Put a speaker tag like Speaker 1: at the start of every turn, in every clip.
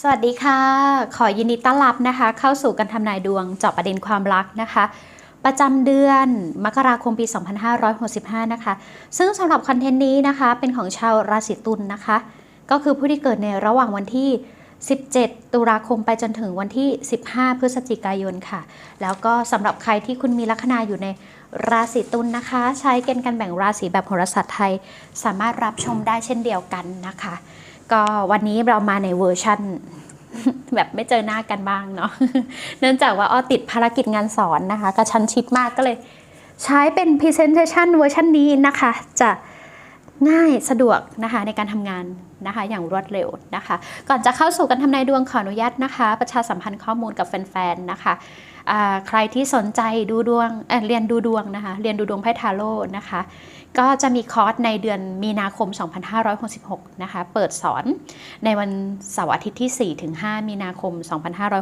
Speaker 1: สวัสดีค่ะ ขอยินดีต้อนรับนะคะ เข้าสู่การทำนายดวงเจาะประเด็นความรักนะคะ ประจำเดือนมกราคมปี 2565 นะคะ ซึ่งสำหรับคอนเทนต์นี้นะคะ เป็นของชาวราศีตุลนะคะ ก็คือผู้ที่เกิดในระหว่างวันที่ 17 ตุลาคมไปจนถึงวันที่ 15 พฤศจิกายนค่ะ แล้วก็สำหรับใครที่คุณมีลัคนาอยู่ในราศีตุลนะคะ ใช้เกณฑ์การแบ่งราศีแบบโหราศาสตร์ไทย สามารถรับชมได้เช่นเดียวกันนะคะ ก็วันนี้เรามาในเวอร์ชั่นแบบไม่เจอหน้ากันบ้างเนาะ เนื่องจากว่าอ้อติดภารกิจงานสอนนะคะ กระชั้นชิดมากก็เลย ใช้เป็น Presentation เวอร์ชันนี้นะคะ จะง่ายสะดวกนะคะในการทำงานนะคะ อย่างรวดเร็วนะคะ ก่อนจะเข้าสู่การทำนายดวงขออนุญาตนะคะ ประชาสัมพันธ์ข้อมูลกับแฟนๆนะคะ ใครที่สนใจดูดวงเเรียนดูดวงนะคะ เรียนดูดวงไพ่ทาโร่นะคะ ก็จะมีคอร์สในเดือนมีนาคม 2566 นะคะ เปิดสอนในวันเสาร์อาทิตย์ที่4ถึง5มีนาคม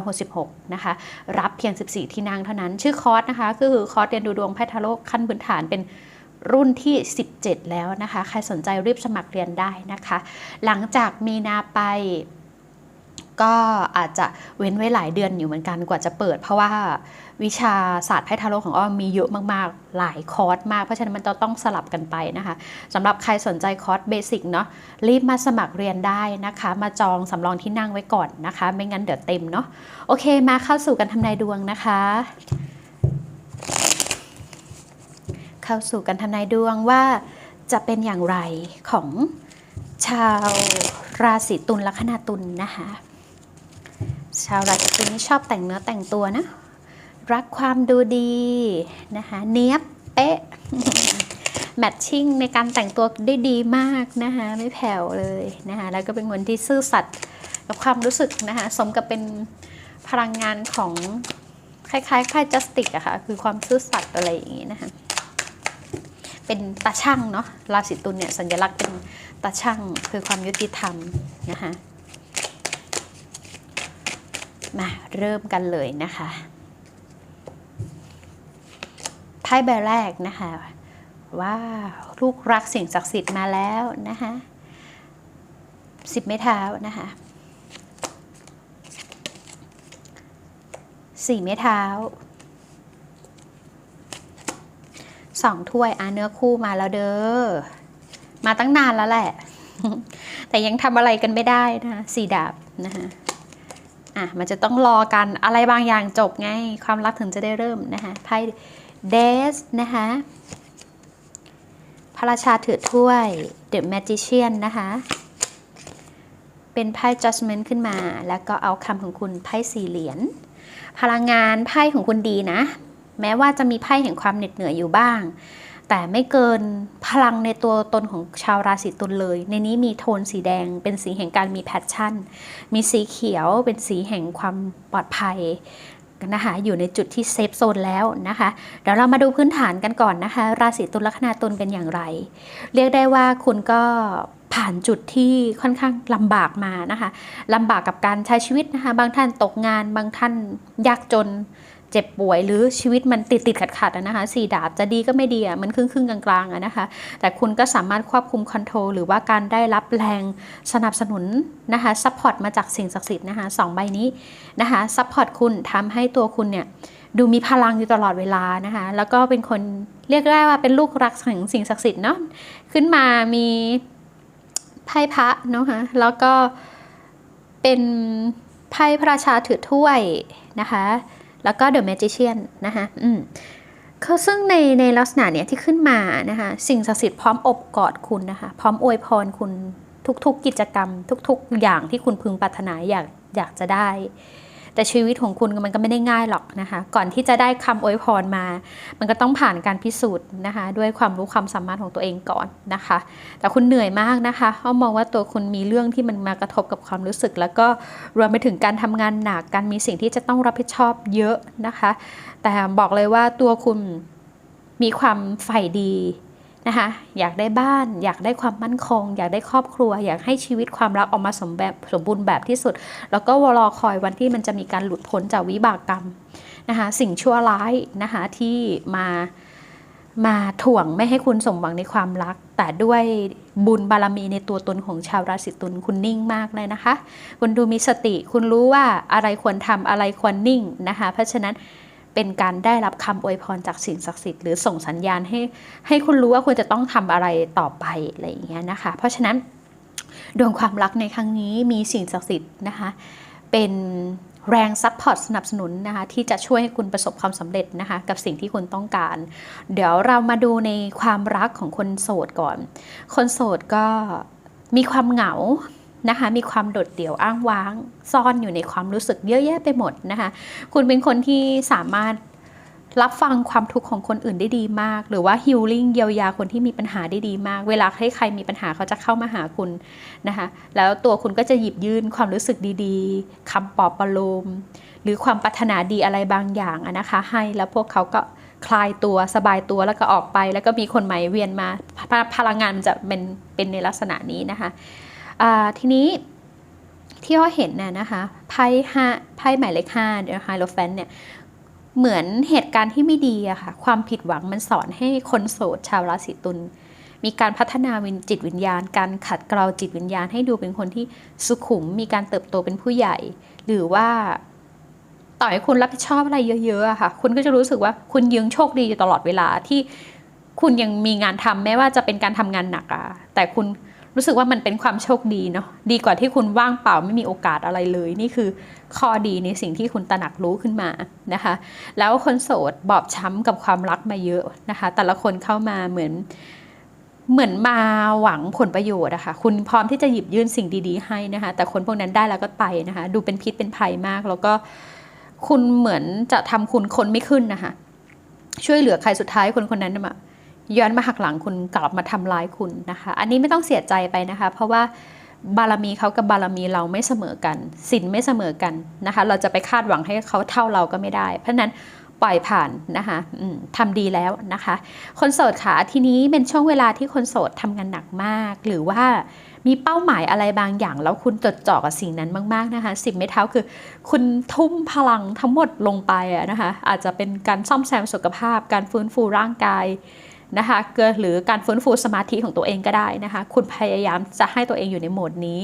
Speaker 1: 2566 นะคะ รับเพียง 14 ที่นั่งเท่านั้น ชื่อคอร์สนะคะก็คือคอร์สเรียนดูดวงไพ่ทาโร่ขั้นพื้นฐานเป็นรุ่นที่ 17 แล้วนะคะ ใครสนใจรีบสมัครเรียนได้นะคะ หลังจากมีนาไป ก็อาจจะเว้นไว้หลายเดือนอยู่เหมือนกันกว่าจะเปิด เพราะว่าวิชาศาสตร์ไพ่ทาโร่ของอ้อมมีเยอะมากๆ หลายคอร์สมากเพราะฉะนั้นมันจะต้องสลับกันไปนะคะสำหรับใครสนใจคอร์สเบสิกเนาะรีบมาสมัครเรียนได้นะคะ มาจองสำรองที่นั่งไว้ก่อนนะคะ ไม่งั้นเดี๋ยวเต็มเนาะโอเคมาเข้าสู่การทำนายดวงนะคะ เข้าสู่การทำนายดวงว่าจะเป็นอย่างไรของชาวราศีตุลลัคนาตุลนะคะ ชาวราศีตุลนี่ชอบแต่งเนื้อแต่งตัวนะ รักความดูดีนะคะเนี้ยบเป๊ะแมทชิ่งในการแต่งตัวได้ดีมากนะคะไม่แผ่วเลยนะคะแล้วก็เป็นคนที่ซื่อสัตย์กับความรู้สึกนะคะสมกับเป็นพลังงานของคล้ายๆไพ่จัสติกอะค่ะคือความซื่อสัตย์อะไรอย่างงี้นะคะเป็นตาช่างเนาะราศีตุลเนี่ยสัญลักษณ์เป็นตาช่างคือความยุติธรรมนะคะ มาเริ่มกันเลยนะคะไพ่ใบแรกนะคะว่าลูกรักสิ่งศักดิ์สิทธิ์มาแล้วนะคะสิบไม้เท้านะคะสี่ไม้เท้าสองถ้วยอาเนื้อคู่มาแล้วเด้อมาตั้งนานแล้วแหละ แต่ยังทำอะไรกันไม่ได้นะคะสี่ดาบนะคะ อะมันจะต้องรอกันอะไรบางอย่างจบไง ความรักถึงจะได้เริ่มนะคะไพ่เดสนะคะพระราชาถือถ้วย The Magician นะคะ เป็นไพ่ Judgment ขึ้นมา แล้วก็เอาคำของคุณไพ่สี่เหรียญพลังงานไพ่ของคุณดีนะ แม้ว่าจะมีไพ่แห่งความเหน็ดเหนื่อยอยู่บ้าง แต่ไม่เกินพลังในตัวตนของชาวราศีตุลเลย ในนี้มีโทนสีแดง เป็นสีแห่งการมีแพชชั่น มีสีเขียวเป็นสีแห่งความปลอดภัยนะคะอยู่ในจุดที่เซฟโซนแล้วนะคะเดี๋ยวเรามาดูพื้นฐานกันก่อนนะคะ ราศีตุลลัคนาตุลเป็นอย่างไร เรียกได้ว่าคุณก็ผ่านจุดที่ค่อนข้างลำบากมานะคะลำบากกับการใช้ชีวิตนะคะ บางท่านตกงาน บางท่านยากจน เจ็บป่วยหรือชีวิตมันติดติดขัดขัดนะคะสี่ดาบจะดีก็ไม่ดีอะมันครึ่งครึ่งๆกลางๆอะนะคะ แต่คุณก็สามารถควบคุมคอนโทรลหรือว่าการได้รับแรงสนับสนุนนะคะซัพพอร์ตมาจากสิ่งศักดิ์สิทธิ์นะคะสองใบนี้นะคะซัพพอร์ตคุณทำให้ตัวคุณเนี่ยดูมีพลังอยู่ตลอดเวลานะคะ แล้วก็เป็นคนเรียกได้ว่าเป็นลูกรักของสิ่งศักดิ์สิทธิ์เนาะขึ้นมามีไพ่พระเนาะคะแล้วก็เป็นไพ่พระราชาถือถ้วยนะคะ แล้วก็ The Magician นะคะอืมเขาซึ่งในในลักษณะเนี้ยที่ขึ้นมานะคะสิ่งศักดิ์สิทธิ์พร้อมอบกอดคุณนะคะพร้อมอวยพรคุณทุกๆกิจกรรม ทุก ๆ อย่างที่คุณพึงปรารถนาอยากอยากจะได้ แต่ชีวิตของคุณมันก็ไม่ได้ง่ายหรอกนะคะ ก่อนที่จะได้คำอวยพรมา มันก็ต้องผ่านการพิสูจน์นะคะ ด้วยความรู้ความสามารถของตัวเองก่อนนะคะ แต่คุณเหนื่อยมากนะคะเขามองว่าตัวคุณมีเรื่องที่มันมากระทบกับความรู้สึก แล้วก็รวมไปถึงการทำงานหนักการมีสิ่งที่จะต้องรับผิดชอบเยอะนะคะ แต่บอกเลยว่าตัวคุณมีความใฝ่ดี นะคะอยากได้บ้าน อยากได้ความมั่นคง อยากได้ครอบครัว อยากให้ชีวิตความรักออกมาสมแบบสมบูรณ์แบบที่สุด แล้วก็รอคอยวันที่มันจะมีการหลุดพ้นจากวิบากกรรมนะคะสิ่งชั่วร้ายนะคะที่มามาถ่วงไม่ให้คุณสมหวังในความรัก แต่ด้วยบุญบารมีในตัวตนของชาวราศีตุลคุณนิ่งมากเลยนะคะ คุณดูมีสติคุณรู้ว่าอะไรควรทำอะไรควรนิ่งนะคะ เพราะฉะนั้น เป็นการได้รับคำอวยพรจากสิ่งศักดิ์สิทธิ์หรือส่งสัญญาณให้ให้คุณรู้ว่าควรจะต้องทำอะไรต่อไปอะไรอย่างเงี้ยนะคะ เพราะฉะนั้นดวงความรักในครั้งนี้มีสิ่งศักดิ์สิทธิ์นะคะเป็นแรงซัพพอร์ตสนับสนุนนะคะที่จะช่วยให้คุณประสบความสำเร็จนะคะกับสิ่งที่คุณต้องการ เดี๋ยวเรามาดูในความรักของคนโสดก่อน คนโสดก็มีความเหงา นะคะมีความโดดเดี่ยวอ้างว้าง ซ่อนอยู่ในความรู้สึกเยอะแยะไปหมดนะคะ คุณเป็นคนที่สามารถรับฟังความทุกข์ของคนอื่นได้ดีมาก หรือว่าฮิลลิ่งเยียวยาคนที่มีปัญหาได้ดีมาก เวลาให้ใครมีปัญหาเขาจะเข้ามาหาคุณนะคะ แล้วตัวคุณก็จะหยิบยื่นความรู้สึกดีๆคำปลอบประโลม หรือความปรารถนาดีอะไรบางอย่างนะคะ ให้แล้วพวกเขาก็คลายตัวสบายตัวแล้วก็ออกไป แล้วก็มีคนใหม่เวียนมาพพลังงานมันจะเป็นเป็นในลักษณะนี้นะคะ ทีนี้ที่เราเห็นน่ะนะคะไพ่ห้าไพ่หมายเลขห้าเดอะไฮโลแฟนเนี่ยเหมือนเหตุการณ์ที่ไม่ดีอะค่ะ ความผิดหวังมันสอนให้คนโสดชาวราศีตุลมีการพัฒนาวินจิตวิญญาณ การขัดเกลาจิตวิญญาณให้ดูเป็นคนที่สุขุม มีการเติบโตเป็นผู้ใหญ่ หรือว่าต่อให้คุณรับผิดชอบอะไรเยอะๆอะค่ะ คุณก็จะรู้สึกว่าคุณยังโชคดีอยู่ตลอดเวลาที่คุณยังมีงานทำแม้ว่าจะเป็นการทำงานหนักอะแต่คุณ รู้สึกว่ามันเป็นความโชคดีเนาะดีกว่าที่คุณว่างเปล่าไม่มีโอกาสอะไรเลย นี่คือข้อดีในสิ่งที่คุณตระหนักรู้ขึ้นมานะคะ แล้วคนโสดบอบช้ำกับความรักมาเยอะนะคะ แต่ละคนเข้ามาเหมือนเหมือนมาหวังผลประโยชน์อะค่ะ คุณพร้อมที่จะหยิบยื่นสิ่งดีๆให้นะคะ แต่คนพวกนั้นได้แล้วก็ไปนะคะ ดูเป็นพิษเป็นภัยมาก แล้วก็คุณเหมือนจะทำคุณคนไม่ขึ้นนะคะ ช่วยเหลือใครสุดท้ายคนคนนั้นมา ย้อนมาหักหลังคุณกลับมาทำร้ายคุณนะคะ อันนี้ไม่ต้องเสียใจไปนะคะ เพราะว่าบารมีเขากับบารมีเราไม่เสมอกันสินไม่เสมอกันนะคะ เราจะไปคาดหวังให้เขาเท่าเราก็ไม่ได้ เพราะนั้นปล่อยผ่านนะคะทำดีแล้วนะคะ คนโสดค่ะทีนี้เป็นช่วงเวลาที่คนโสดทำงานหนักมาก หรือว่ามีเป้าหมายอะไรบางอย่าง แล้วคุณจดจ่อกับสิ่งนั้นมากๆนะคะสิบไม้เท้าคือ คุณทุ่มพลังทั้งหมดลงไปอะนะคะ อาจจะเป็นการซ่อมแซมสุขภาพ การฟื้นฟูร่างกาย นะคะเกิดหรือการฟื้นฟูสมาธิของตัวเองก็ได้นะคะ คุณพยายามจะให้ตัวเองอยู่ในโหมดนี้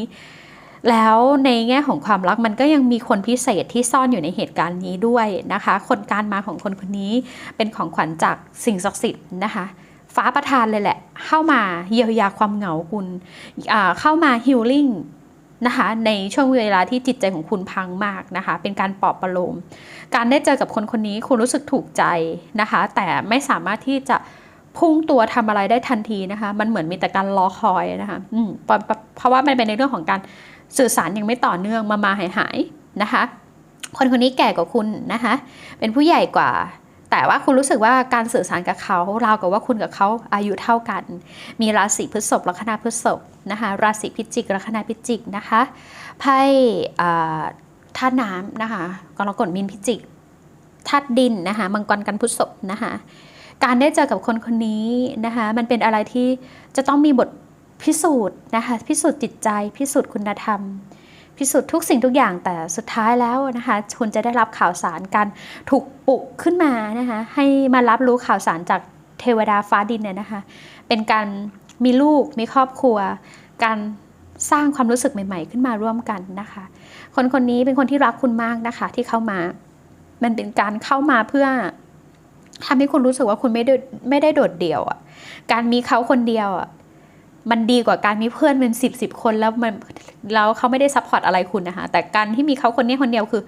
Speaker 1: แล้วในแง่ของความรักมันก็ยังมีคนพิเศษที่ซ่อนอยู่ในเหตุการณ์นี้ด้วยนะคะ คนการมาของคนคนนี้เป็นของขวัญจากสิ่งศักดิ์สิทธิ์นะคะฟ้าประทานเลยแหละ เข้ามาเยียวยาความเหงาคุณ เข้ามาฮิลลิ่งนะคะในช่วงเวลาที่จิตใจของคุณพังมากนะคะ เป็นการปลอบประโลม การได้เจอกับคนคนนี้คุณรู้สึกถูกใจนะคะ แต่ไม่สามารถที่จะ พุ่งตัวทำอะไรได้ทันทีนะคะ มันเหมือนมีแต่การรอคอยนะคะอืมเพราะว่ามันเป็นในเรื่องของการสื่อสารยังไม่ต่อเนื่องมามาหายหายนะคะ คนคนนี้แก่กว่าคุณนะคะ เป็นผู้ใหญ่กว่า แต่ว่าคุณรู้สึกว่าการสื่อสารกับเขาราวกับว่าคุณกับเขาอายุเท่ากัน มีราศีพฤษภลัคนาพฤษภนะคะ ราศีพิจิกลัคนาพิจิกนะคะไพ่ธาตุน้ำนะคะกรกฎมินพิจิกธาตุดินนะคะ มังกรกันพฤษภนะคะ การได้เจอกับคนคนนี้นะคะมันเป็นอะไรที่จะต้องมีบทพิสูจน์นะคะพิสูจน์จิตใจ พิสูจน์คุณธรรม พิสูจน์ทุกสิ่งทุกอย่างแต่สุดท้ายแล้วนะคะคุณจะได้รับข่าวสารการถูกปลุกขึ้นมานะคะให้มารับรู้ข่าวสารจากเทวดาฟ้าดินเนี่ยนะคะเป็นการมีลูกมีครอบครัว การสร้างความรู้สึกใหม่ ๆ ขึ้นมาร่วมกันนะคะ คนคนนี้เป็นคนที่รักคุณมากนะคะที่เข้ามา มันเป็นการเข้ามาเพื่อ ทำให้คุณรู้สึกว่าคุณไม่ได้ไม่ได้โดดเดี่ยวอะ การมีเขาคนเดียวอะมันดีกว่าการมีเพื่อนเป็นสิบสิบคนแล้วมันแล้วเขาไม่ได้ซัพพอร์ตอะไรคุณนะคะแต่การที่มีเขาคนนี้คนเดียวคือ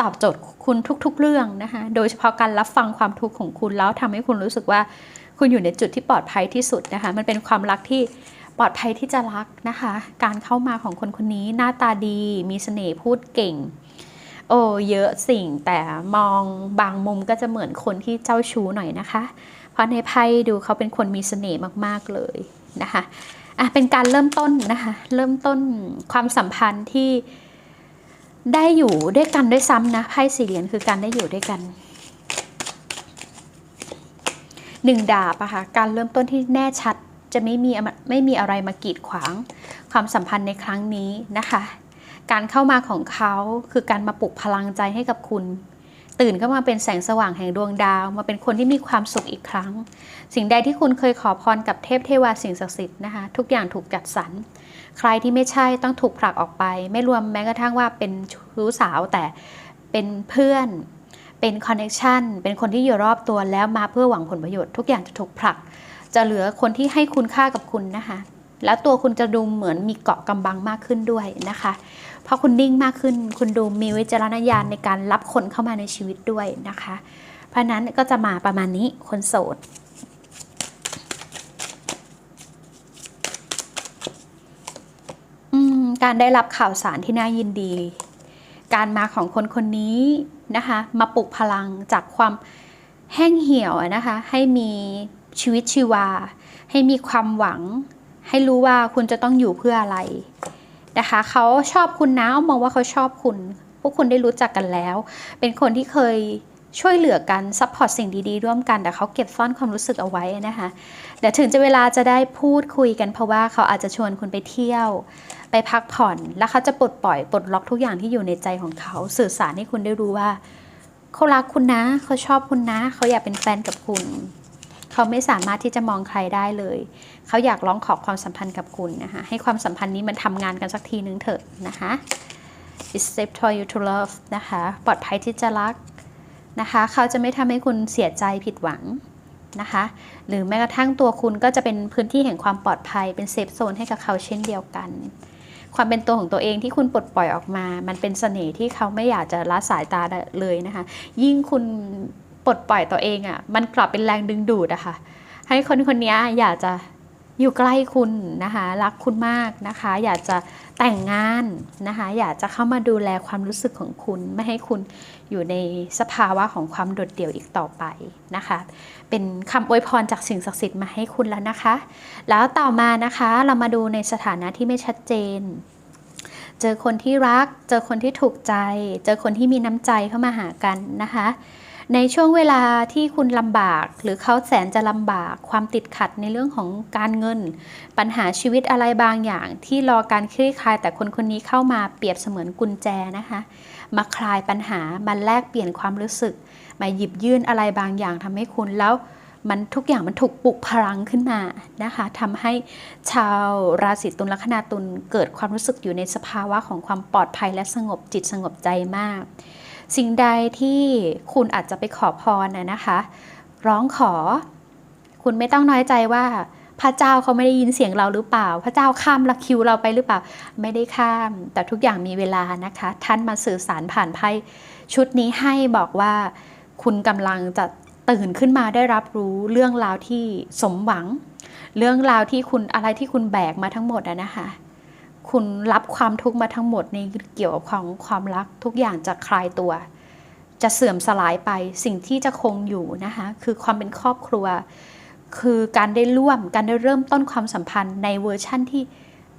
Speaker 1: ตอบโจทย์คุณทุก ๆ เรื่องนะคะโดยเฉพาะการรับฟังความทุกข์ของคุณแล้วทำให้คุณรู้สึกว่าคุณอยู่ในจุดที่ปลอดภัยที่สุดนะคะมันเป็นความรักที่ปลอดภัยที่จะรักนะคะ การเข้ามาของคนคนนี้หน้าตาดี มีเสน่ห์พูดเก่ง โอ้เยอะสิ่งแต่มองบางมุมก็จะเหมือนคนที่เจ้าชู้หน่อยนะคะ เพราะในไพ่ดูเขาเป็นคนมีเสน่ห์มากๆเลยนะคะอะเป็นการเริ่มต้นนะคะ เริ่มต้นความสัมพันธ์ที่ได้อยู่ด้วยกันด้วยซ้ำนะไพ่สี่เหรียญคือการได้อยู่ด้วยกันหนึ่งดาบอะค่ะการเริ่มต้นที่แน่ชัดจะไม่มีไม่มีอะไรมากีดขวางความสัมพันธ์ในครั้งนี้นะคะ การเข้ามาของเขาคือการมาปลุกพลังใจให้กับคุณ ตื่นเข้ามาเป็นแสงสว่างแห่งดวงดาว มาเป็นคนที่มีความสุขอีกครั้ง สิ่งใดที่คุณเคยขอพรกับเทพเทวาสิ่งศักดิ์สิทธิ์นะคะทุกอย่างถูกจัดสรรใครที่ไม่ใช่ต้องถูกผลักออกไป ไม่รวมแม้กระทั่งว่าเป็นชู้สาวแต่เป็นเพื่อนเป็นคอนเน t ชันเป็นคนที่อยู่รอบตัวแล้วมาเพื่อหวังผลประโยชน์ทุกอย่างจะถูกผลัก จะเหลือคนที่ให้คุณค่ากับคุณนะคะ แล้วตัวคุณจะดูเหมือนมีเกาะกำบังมากขึ้นด้วยนะคะ เพราะคุณนิ่งมากขึ้น คุณดูมีวิจารณญาณในการรับคนเข้ามาในชีวิตด้วยนะคะ เพราะนั้นก็จะมาประมาณนี้คนโสดการได้รับข่าวสารที่น่ายินดี การมาของคนคนนี้นะคะ มาปลุกพลังจากความแห้งเหี่ยวนะคะ ให้มีชีวิตชีวา ให้มีความหวัง ให้รู้ว่าคุณจะต้องอยู่เพื่ออะไรนะคะเขาชอบคุณนะมองว่าเขาชอบคุณ พวกคุณได้รู้จักกันแล้ว เป็นคนที่เคยช่วยเหลือกันซัพพอร์ตสิ่งดีๆ ร่วมกัน แต่เขาเก็บซ่อนความรู้สึกเอาไว้นะคะเดี๋ยวถึงจะเวลาจะได้พูดคุยกัน เพราะว่าเขาอาจจะชวนคุณไปเที่ยว ไปพักผ่อน แล้วเขาจะปลดปล่อยปลดล็อกทุกอย่างที่อยู่ในใจของเขาสื่อสารให้คุณได้รู้ว่าเขารักคุณนะ เขาชอบคุณนะ เขาอยากเป็นแฟนกับคุณ เขาไม่สามารถที่จะมองใครได้เลย เขาอยากร้องขอความสัมพันธ์กับคุณนะคะ ให้ความสัมพันธ์นี้มันทำงานกันสักทีนึงเถอะนะคะ It's safe for you to love นะคะ ปลอดภัยที่จะรักนะคะ เขาจะไม่ทำให้คุณเสียใจผิดหวังนะคะ หรือแม้กระทั่งตัวคุณก็จะเป็นพื้นที่แห่งความปลอดภัย เป็นเซฟโซนให้กับเขาเช่นเดียวกัน ความเป็นตัวของตัวเองที่คุณปลดปล่อยออกมา มันเป็นเสน่ห์ที่เขาไม่อยากจะละสายตาเลยนะคะ ยิ่งคุณ ปลดปล่อยตัวเองอะ่ะ มันกลับเป็นแรงดึงดูดอะคะ่ะ ให้คนคนนี้อยากจะอยู่ใกล้คุณนะคะ รักคุณมากนะคะ อยากจะแต่งงานนะคะ อยากจะเข้ามาดูแลความรู้สึกของคุณ ไม่ให้คุณอยู่ในสภาวะของความโดดเดี่ยวอีกต่อไปนะคะ เป็นคำอวยพรจากสิ่งศักดิ์สิทธิ์มาให้คุณแล้วนะคะ แล้วต่อมานะคะเรามาดูในสถานะที่ไม่ชัดเจน เจอคนที่รัก เจอคนที่ถูกใจ เจอคนที่มีน้ำใจเข้ามาหากันนะคะ ในช่วงเวลาที่คุณลำบาก หรือเขาแสนจะลำบาก ความติดขัดในเรื่องของการเงิน ปัญหาชีวิตอะไรบางอย่าง ที่รอการคลี่คลายแต่คนคนนี้เข้ามาเปรียบเสมือนกุญแจนะคะ มาคลายปัญหามาแลกเปลี่ยนความรู้สึก มาหยิบยื่นอะไรบางอย่างทำให้คุณแล้วมันทุกอย่างมันถูกปลุกพลังขึ้นมานะคะทำให้ชาวราศีตุลลัคนาตุลเกิดความรู้สึกอยู่ในสภาวะของความปลอดภัยและสงบจิตสงบใจมาก สิ่งใดที่คุณอาจจะไปขอพรนะนะคะ ร้องขอ คุณไม่ต้องน้อยใจว่าพระเจ้าเขาไม่ได้ยินเสียงเราหรือเปล่า พระเจ้าข้ามละคิวเราไปหรือเปล่า ไม่ได้ข้าม แต่ทุกอย่างมีเวลานะคะ ท่านมาสื่อสารผ่านไพ่ชุดนี้ให้บอกว่า คุณกำลังจะตื่นขึ้นมาได้รับรู้เรื่องราวที่สมหวัง เรื่องราวที่คุณอะไรที่คุณแบกมาทั้งหมดอะนะคะ คุณรับความทุกข์มาทั้งหมดในเกี่ยวกับของความรักทุกอย่างจะคลายตัว จะเสื่อมสลายไปสิ่งที่จะคงอยู่นะคะคือความเป็นครอบครัว คือการได้ร่วมการได้เริ่มต้นความสัมพันธ์ในเวอร์ชั่นที่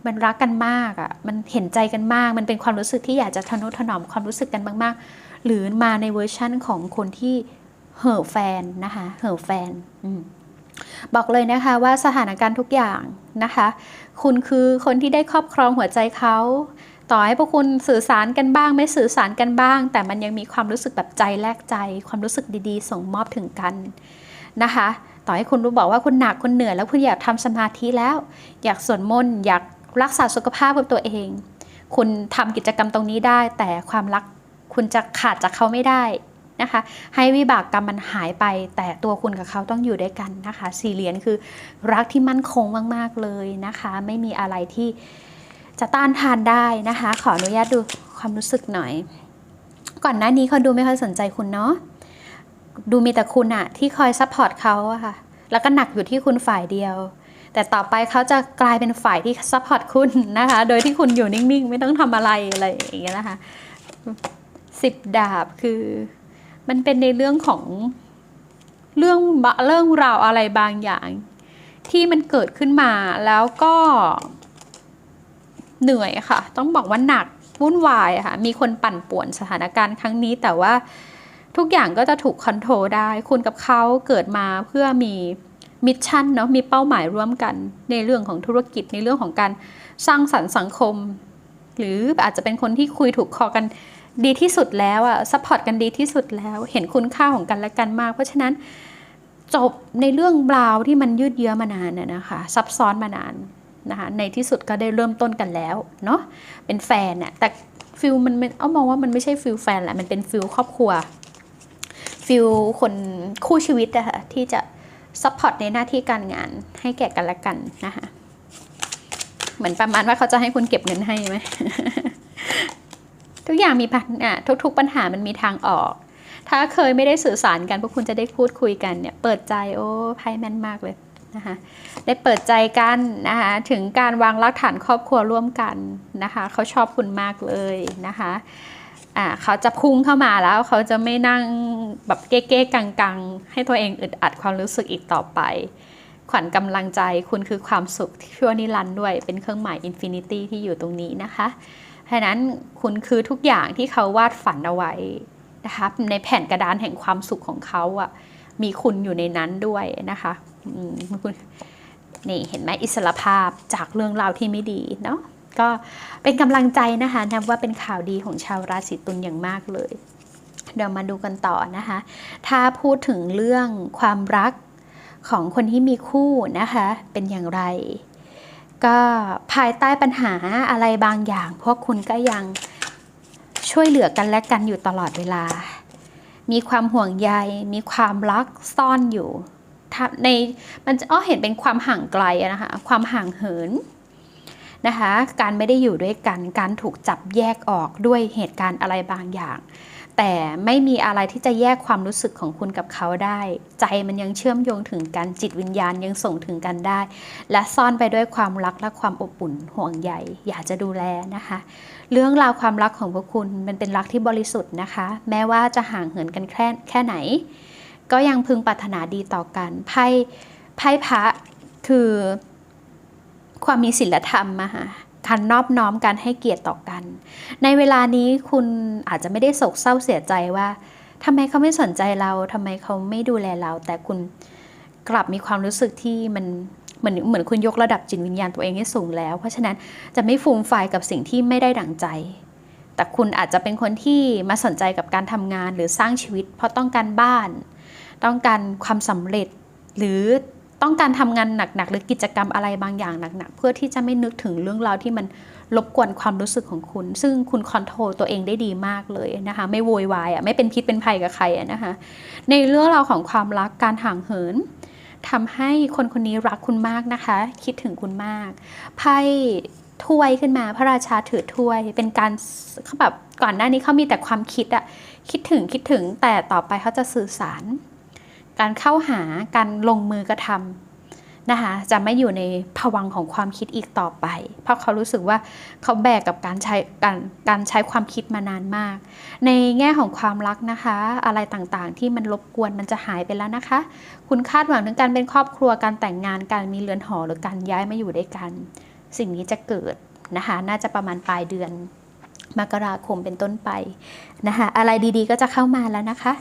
Speaker 1: มันรักกันมากอะ่ะมันเห็นใจกันมาก มันเป็นความรู้สึกที่อยากจะทนุถนอมความรู้สึกกันมากๆ หรือมาในเวอร์ชั่นของคนที่เห่อแฟนนะคะเห่อแฟนอบอกเลยนะคะว่าสถานการณ์ทุกอย่าง นะคะ คุณคือคนที่ได้ครอบครองหัวใจเขาต่อให้พวกคุณสื่อสารกันบ้าง ไม่สื่อสารกันบ้าง แต่มันยังมีความรู้สึกแบบใจแลกใจ ความรู้สึกดีๆ ส่งมอบถึงกันนะคะ ต่อให้คุณรู้บอกว่าคุณหนักคุณเหนื่อยแล้วคุณอยากทำสมาธิแล้ว อยากสวดมนต์อยากรักษาสุขภาพกับตัวเอง คุณทำกิจกรรมตรงนี้ได้ แต่ความรักคุณจะขาดจากเขาไม่ได้ นะคะ ให้วิบากกรรมมันหายไป แต่ตัวคุณกับเขาต้องอยู่ด้วยกันนะคะสี่เหรียญคือรักที่มั่นคงมาก ๆ เลยนะคะ ไม่มีอะไรที่จะต้านทานได้นะคะ ขออนุญาตดูความรู้สึกหน่อย ก่อนหน้านี้เขาดูไม่ค่อยสนใจคุณเนาะดูมีแต่คุณอะที่คอยซัพพอร์ตเขาอะค่ะแล้วก็หนักอยู่ที่คุณฝ่ายเดียว แต่ต่อไปเขาจะกลายเป็นฝ่ายที่ซัพพอร์ตคุณนะคะ โดยที่คุณอยู่นิ่งๆ ไม่ต้องทำอะไรอะไรอย่างเงี้ยนะคะสิบดาบคือ มันเป็นในเรื่องของเรื่องเรื่องราวอะไรบางอย่าง ที่มันเกิดขึ้นมาแล้วก็ เหนื่อยค่ะ ต้องบอกว่าหนักวุ่นวายค่ะ มีคนปั่นป่วนสถานการณ์ครั้งนี้แต่ว่าทุกอย่างก็จะถูกคอนโทรลได้ คุณกับเขาเกิดมาเพื่อมีมิชชั่นเนาะมีเป้าหมายร่วมกันในเรื่องของธุรกิจในเรื่องของการสร้างสรรค์สังคม หรืออาจจะเป็นคนที่คุยถูกคอกัน ดีที่สุดแล้วอะซัพพอร์ตกันดีที่สุดแล้ว เห็นคุณค่าของกันและกันมาก เพราะฉะนั้นจบในเรื่องบราวที่มันยืดเยื้อมานานน่ะนะคะซับซ้อนมานานนะคะในที่สุดก็ได้เริ่มต้นกันแล้วเนาะเป็นแฟนน่ะแต่ฟิลมันเอามองว่ามันไม่ใช่ฟิลแฟนแหละมันเป็นฟิลครอบครัวฟิลคนคู่ชีวิตอะค่ะที่จะซัพพอร์ตในหน้าที่การงานให้แก่กันและกันนะคะเหมือนประมาณว่าเขาจะให้คุณเก็บเงินให้ไหม ทุกอย่างมีปัญหาทุก ๆ ปัญหามันมีทางออก ถ้าเคยไม่ได้สื่อสารกัน พวกคุณจะได้พูดคุยกันเนี่ย เปิดใจโอ้ไพ่แม่นมากเลยนะคะได้เปิดใจกันนะคะถึงการวางรากฐานครอบครัวร่วมกันนะคะเขาชอบคุณมากเลยนะคะอ่าเขาจะพุ่งเข้ามาแล้วเขาจะไม่นั่งแบบเก๊ๆกังๆ ให้ตัวเองอึดอัดความรู้สึกอีกต่อไป ขวัญกำลังใจคุณคือความสุขที่ชั่วนิรันด์ด้วย เป็นเครื่องหมายอินฟินิตี้ที่อยู่ตรงนี้นะคะ เพราะนั้นคุณคือทุกอย่างที่เขาวาดฝันเอาไว้นะคะในแผ่นกระดานแห่งความสุขของเขาอะมีคุณอยู่ในนั้นด้วยนะคะคุณนี่เห็นไหมอิสรภาพจากเรื่องราวที่ไม่ดีเนาะก็เป็นกำลังใจนะคะนับว่าเป็นข่าวดีของชาวราศีตุลอย่างมากเลย เดี๋ยวมาดูกันต่อนะคะ ถ้าพูดถึงเรื่องความรักของคนที่มีคู่นะคะ เป็นอย่างไร ก็ภายใต้ปัญหาอะไรบางอย่าง พวกคุณก็ยังช่วยเหลือกันและกันอยู่ตลอดเวลา มีความห่วงใย มีความรักซ่อนอยู่ในมันจะอ้อเห็นเป็นความห่างไกลนะคะ ความห่างเหิน นะคะ การไม่ได้อยู่ด้วยกัน การถูกจับแยกออกด้วยเหตุการณ์อะไรบางอย่าง แต่ไม่มีอะไรที่จะแยกความรู้สึกของคุณกับเขาได้ ใจมันยังเชื่อมโยงถึงกันจิตวิญญาณยังส่งถึงกันได้ และซ่อนไปด้วยความรักและความอบอุ่นห่วงใยอยากจะดูแลนะคะ เรื่องราวความรักของพวกคุณมันเป็นรักที่บริสุทธิ์นะคะ แม้ว่าจะห่างเหินกันแค่แค่ไหน ก็ยังพึงปรารถนาดีต่อกันไพ่ไพ่พระคือ ความมีศีลธรรมอะค่ะการนอบน้อมการให้เกียรติต่อกัน ในเวลานี้คุณอาจจะไม่ได้โศกเศร้าเสียใจว่าทำไมเขาไม่สนใจเราทำไมเขาไม่ดูแลเรา แต่คุณกลับมีความรู้สึกที่มันเหมือนเหมือนคุณยกระดับจิตวิญญาณตัวเองให้สูงแล้ว เพราะฉะนั้นจะไม่ฟูมไฟกับสิ่งที่ไม่ได้ดั่งใจ แต่คุณอาจจะเป็นคนที่มาสนใจกับการทำงานหรือสร้างชีวิต เพราะต้องการบ้าน ต้องการความสำเร็จหรือ ต้องการทำงานหนักๆ หรือกิจกรรมอะไรบางอย่างหนักๆ เพื่อที่จะไม่นึกถึงเรื่องราวที่มันรบกวนความรู้สึกของคุณ ซึ่งคุณคอนโทรลตัวเองได้ดีมากเลยนะคะ ไม่โวยวายอะไม่เป็นพิษเป็นภัยกับใครอะนะคะ ในเรื่องราวของความรักการห่างเหินทำให้คนคนนี้รักคุณมากนะคะ คิดถึงคุณมากไพ่ถ้วยขึ้นมาพระราชาถือถ้วย เป็นการเขาแบบก่อนหน้านี้เขามีแต่ความคิดอะคิดถึงคิดถึงแต่ต่อไปเขาจะสื่อสาร การเข้าหาการลงมือกระทำนะคะจะไม่อยู่ในภวังของความคิดอีกต่อไป เพราะเขารู้สึกว่าเขาแบกกับการใช้การการใช้ความคิดมานานมาก ในแง่ของความรักนะคะ อะไรต่างๆ ที่มันรบกวนมันจะหายไปแล้วนะคะ คุณคาดหวังถึงการเป็นครอบครัวการแต่งงานการมีเรือนหอหรือการย้ายมาอยู่ด้วยกัน สิ่งนี้จะเกิดนะคะน่าจะประมาณปลายเดือนมกราคมเป็นต้นไปนะคะอะไรดีๆก็จะเข้ามาแล้วนะคะ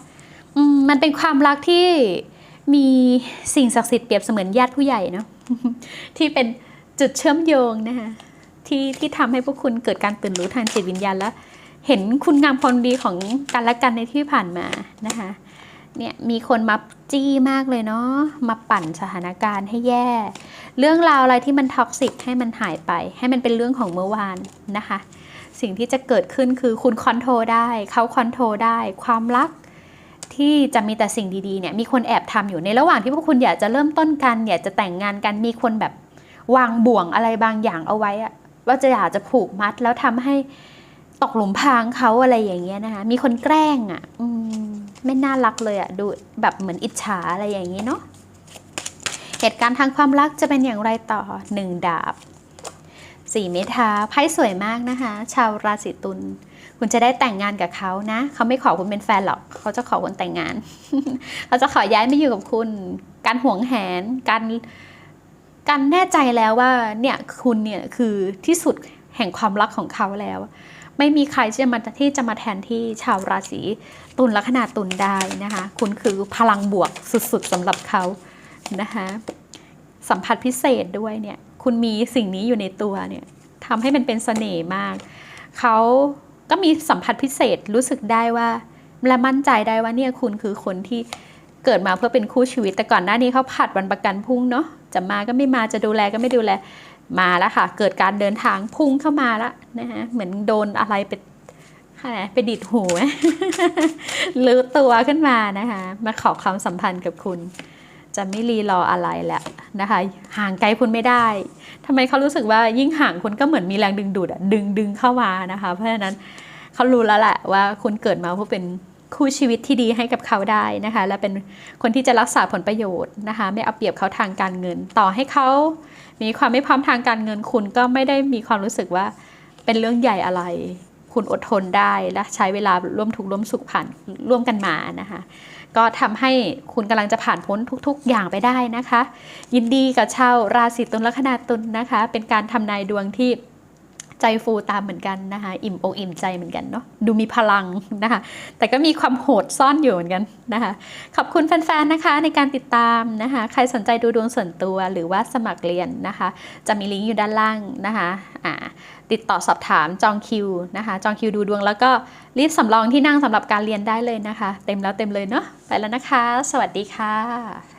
Speaker 1: มันเป็นความรักที่มีสิ่งศักดิ์สิทธิ์เปรียบเสมือนญาติผู้ใหญ่เนาะที่เป็นจุดเชื่อมโยงนะคะที่ที่ทำให้พวกคุณเกิดการตื่นรู้ทางจิตวิญญาณและเห็นคุณงามความดีของกันและกันในที่ผ่านมานะคะเนี่ยมีคนมาจี้มากเลยเนาะมาปั่นสถานการณ์ให้แย่ เรื่องราวอะไรที่มันท็อกซิกให้มันหายไป ให้มันเป็นเรื่องของเมื่อวานนะคะ สิ่งที่จะเกิดขึ้นคือคุณคอนโทรลได้เขาคอนโทรลได้ ความรัก ที่จะมีแต่สิ่งดีๆเนี่ยมีคนแอบทำอยู่ในระหว่างที่พวกคุณอยากจะเริ่มต้นกันอยากจะแต่งงานกันมีคนแบบวางบ่วงอะไรบางอย่างเอาไว้อะว่าจะอยากจะผูกมัดแล้วทำให้ตกหลุมพรางเขาอะไรอย่างเงี้ยนะคะมีคนแกล้งอะ่ะอืมไม่น่ารักเลยอะ่ะดูแบบเหมือนอิจฉาอะไรอย่างเงี้เนาะเหตุการณ์ทางความรักจะเป็นอย่างไรต่อหนึ่งดาบ สี่เมทาไพ่สวยมากนะคะ ชาวราศีตุลคุณจะได้แต่งงานกับเขานะ เขาไม่ขอคุณเป็นแฟนหรอก เขาจะขอคุณแต่งงาน เขาจะขอย้ายมาอยู่กับคุณ การห่วงแหน การการแน่ใจแล้วว่าเนี่ยคุณเนี่ยคือที่สุดแห่งความรักของเขาแล้ว ไม่มีใครที่จะมาที่จะมาแทนที่ชาวราศีตุลลัคนาตุลได้นะคะ คุณคือพลังบวกสุดๆสำหรับเขานะคะสัมผัสพิเศษด้วยเนี่ย คุณมีสิ่งนี้อยู่ในตัวเนี่ยทำให้มันเป็นเสน่ห์มาก เขาก็มีสัมผัสพิเศษรู้สึกได้ว่าและมั่นใจได้ว่าเนี่ยคุณคือคนที่เกิดมาเพื่อเป็นคู่ชีวิต แต่ก่อนหน้านี้เขาผัดวันประกันพรุ่งเนาะจะมาก็ไม่มาจะดูแลก็ไม่ดูแลมาแล้วค่ะ เกิดการเดินทางพุ่งเข้ามาแล้วนะคะเหมือนโดนอะไรไปอะไรไปดิดหูหมลือตัวขึ้นมานะคะ มาขอความสัมพันธ์กับคุณ จะไม่รีรออะไรแหละนะคะห่างไกลคุณไม่ได้ทำไมเขารู้สึกว่ายิ่งห่างคุณก็เหมือนมีแรงดึงดูดอะดึงดึงเข้ามานะคะ เพราะฉะนั้นเขารู้แล้วแหละว่าคุณเกิดมาเพื่อเป็นคู่ชีวิตที่ดีให้กับเขาได้นะคะ และเป็นคนที่จะรักษาผลประโยชน์นะคะ ไม่เอาเปรียบเขาทางการเงิน ต่อให้เขามีความไม่พร้อมทางการเงิน คุณก็ไม่ได้มีความรู้สึกว่าเป็นเรื่องใหญ่อะไร คุณอดทนได้และใช้เวลาร่วมทุกข์ร่วมสุขผ่านร่วมกันมานะคะ ก็ทำให้คุณกำลังจะผ่านพ้นทุก ๆ อย่างไปได้นะคะ ยินดีกับชาวราศีตุลลัคนาตุลนะคะ เป็นการทำนายดวงที่ ใจฟูตามเหมือนกันนะคะ อิ่มอกอิ่มใจเหมือนกันเนาะดูมีพลังนะคะ แต่ก็มีความโหดซ่อนอยู่เหมือนกันนะคะ ขอบคุณแฟนๆนะคะในการติดตามนะคะ ใครสนใจดูดวงส่วนตัวหรือว่าสมัครเรียนนะคะ จะมีลิงก์อยู่ด้านล่างนะคะอ่าติดต่อสอบถามจองคิวนะคะ จองคิวดูดวง แล้วก็รีบสำรองที่นั่งสำหรับการเรียนได้เลยนะคะ เต็มแล้วเต็มเลยเนาะไปแล้วนะคะ สวัสดีค่ะ